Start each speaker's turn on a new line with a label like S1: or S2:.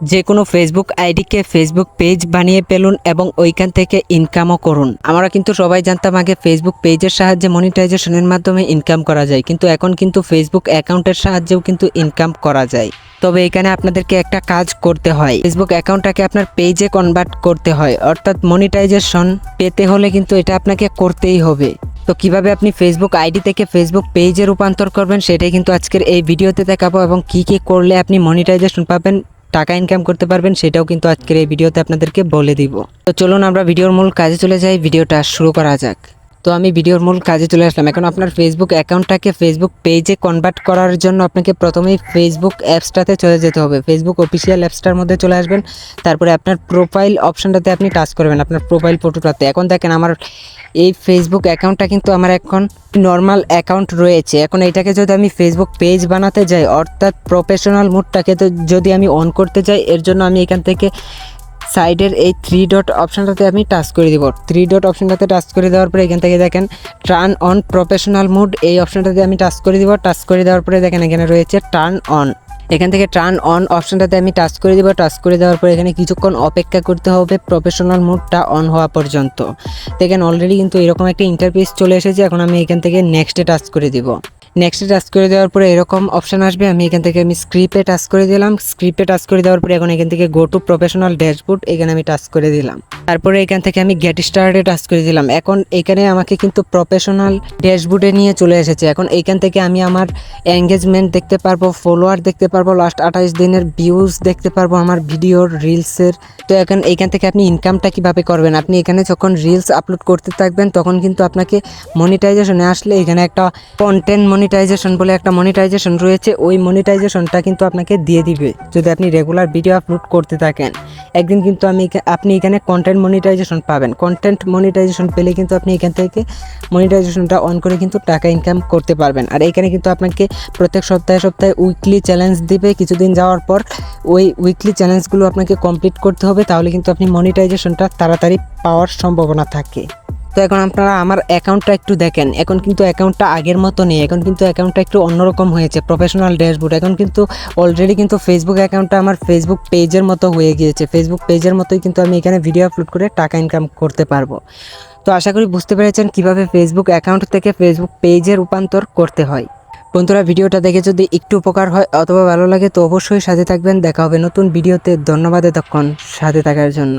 S1: যে কোনো Facebook আইডিকে Facebook page বানিয়ে পেলুন এবং ওইখান থেকে ইনকামও করুন। আমরা কিন্তু সবাই জানতাম আগে ফেসবুক পেজের সাহায্যে মনিটাইজেশনের মাধ্যমে ইনকাম করা যায়। কিন্তু এখন কিন্তু ফেসবুক অ্যাকাউন্টের সাহায্যেও কিন্তু ইনকাম করা যায়। তবে এখানে আপনাদেরকে একটা কাজ করতে হয়। ফেসবুক অ্যাকাউন্টটাকে আপনার পেজে কনভার্ট করতে হয়। অর্থাৎ মনিটাইজেশন পেতে হলে কিন্তু এটা আপনাকে করতেই হবে। তো কীভাবে আপনি ফেসবুক আইডি থেকে ফেসবুক পেজে রূপান্তর করবেন, সেটাই কিন্তু আজকের এই ভিডিওতে দেখাবো এবং কি কি করলে আপনি মনিটাইজেশন পাবেন টাকা ইনকাম করতে পারবেন, সেটাও কিন্তু আজকের এই ভিডিওতে আপনাদেরকে বলে দিব। তো চলুন আমরা ভিডিওর মূল কাজে চলে যাই, ভিডিওটা শুরু করা যাক। তো আমি ভিডিওর মূল কাজে চলে আসলাম। এখন আপনার ফেসবুক অ্যাকাউন্টটাকে ফেসবুক পেজে কনভার্ট করার জন্য আপনাকে প্রথমেই ফেসবুক অ্যাপসটাতে চলে যেতে হবে। ফেসবুক অফিসিয়াল অ্যাপসটার মধ্যে চলে আসবেন। তারপরে আপনার প্রোফাইল অপশানটাতে আপনি টাচ করবেন আপনার প্রোফাইল ফটোটাতে এখন দেখেন আমার এই ফেসবুক অ্যাকাউন্টটা কিন্তু আমার এখন নর্মাল অ্যাকাউন্ট রয়েছে। এখন এইটাকে যদি আমি ফেসবুক পেজ বানাতে যাই, অর্থাৎ প্রফেশনাল মুডটাকে তো যদি আমি অন করতে যাই, এর জন্য আমি এখান থেকে সাইডের এই থ্রি ডট অপশানটাতে আমি টাচ করে দিব। থ্রি ডট অপশানটাতে টাচ করে দেওয়ার পরে এখান থেকে দেখেন টার্ন অন প্রফেশনাল মুড এই অপশানটাতে আমি টাচ করে দিব। টাচ করে দেওয়ার পরে দেখেন এখানে রয়েছে টার্ন অন এখান থেকে টার্ন অন অপশানটাতে আমি টাচ করে দিব। টাচ করে দেওয়ার পরে এখানে কিছুক্ষণ অপেক্ষা করতে হবে প্রফেশনাল মুডটা অন হওয়া পর্যন্ত। দেখেন অলরেডি কিন্তু এরকম একটা ইন্টারফেস চলে এসেছে। এখন আমি এখান থেকে নেক্সটে টাচ করে দিব। নেক্সটে টাচ করে দেওয়ার পরে এরকম অপশান আসবে, আমি এখান থেকে আমি স্ক্রিপে টাচ করে দিলাম। স্ক্রিপে টাচ করে দেওয়ার পরে এখন এখান থেকে গো টু প্রফেশনাল ড্যাশবোর্ড এখানে আমি টাচ করে দিলাম। তারপরে এখান থেকে আমি গেট স্টার্টে টাচ করে দিলাম। এখন এখানে আমাকে কিন্তু প্রফেশনাল ড্যাশবোর্ডে নিয়ে চলে এসেছে। এখন এইখান থেকে আমি আমার এঙ্গেজমেন্ট দেখতে পারব ফলোয়ার দেখতে পারব লাস্ট আঠাইশ দিনের ভিউজ দেখতে পারব, আমার ভিডিওর রিলসের তো এখন এইখান থেকে আপনি ইনকামটা কীভাবে করবেন? আপনি এখানে যখন রিলস আপলোড করতে থাকবেন, তখন কিন্তু আপনাকে মনিটাইজেশনে আসলে এখানে একটা কন্টেন্ট মনিটাইজেশন বলে একটা মনিটাইজেশন রয়েছে, ওই মনিটাইজেশনটা কিন্তু আপনাকে দিয়ে দিবে। যদি আপনি রেগুলার ভিডিও আপলোড করতে থাকেন, একদিন কিন্তু আমি আপনি এখানে কন্টেন্ট মনিটাইজেশন পাবেন। কন্টেন্ট মনিটাইজেশন পেলে কিন্তু আপনি এখান থেকে মনিটাইজেশনটা অন করে কিন্তু টাকা ইনকাম করতে পারবেন। আর এখানে কিন্তু আপনাকে প্রত্যেক সপ্তাহে সপ্তাহে উইকলি চ্যালেঞ্জ দিবে। কিছুদিন যাওয়ার পর ওই উইকলি চ্যালেঞ্জগুলো আপনাকে কমপ্লিট করতে হবে, তাহলে কিন্তু আপনি মনিটাইজেশনটা তাড়াতাড়ি পাওয়ার সম্ভাবনা থাকে। তো এখন আপনারা আমার অ্যাকাউন্টটা একটু দেখেন। এখন কিন্তু অ্যাকাউন্টটা আগের মতো নেই। এখন কিন্তু অ্যাকাউন্টটা একটু অন্যরকম হয়েছে প্রফেশনাল ড্যাশবোর্ড এখন কিন্তু অলরেডি কিন্তু ফেসবুক অ্যাকাউন্টটা আমার ফেসবুক পেজের মতো হয়ে গিয়েছে। ফেসবুক পেজের মতোই কিন্তু আমি এখানে ভিডিও আপলোড করে টাকা ইনকাম করতে পারব। তো আশা করি বুঝতে পেরেছেন কীভাবে ফেসবুক অ্যাকাউন্ট থেকে ফেসবুক পেজে রূপান্তর করতে হয়। বন্ধুরা, ভিডিওটা দেখে যদি একটু উপকার হয় অথবা ভালো লাগে, তো অবশ্যই সাথে থাকবেন। দেখা হবে নতুন ভিডিওতে ধন্যবাদ এতক্ষণ সাথে থাকার জন্য।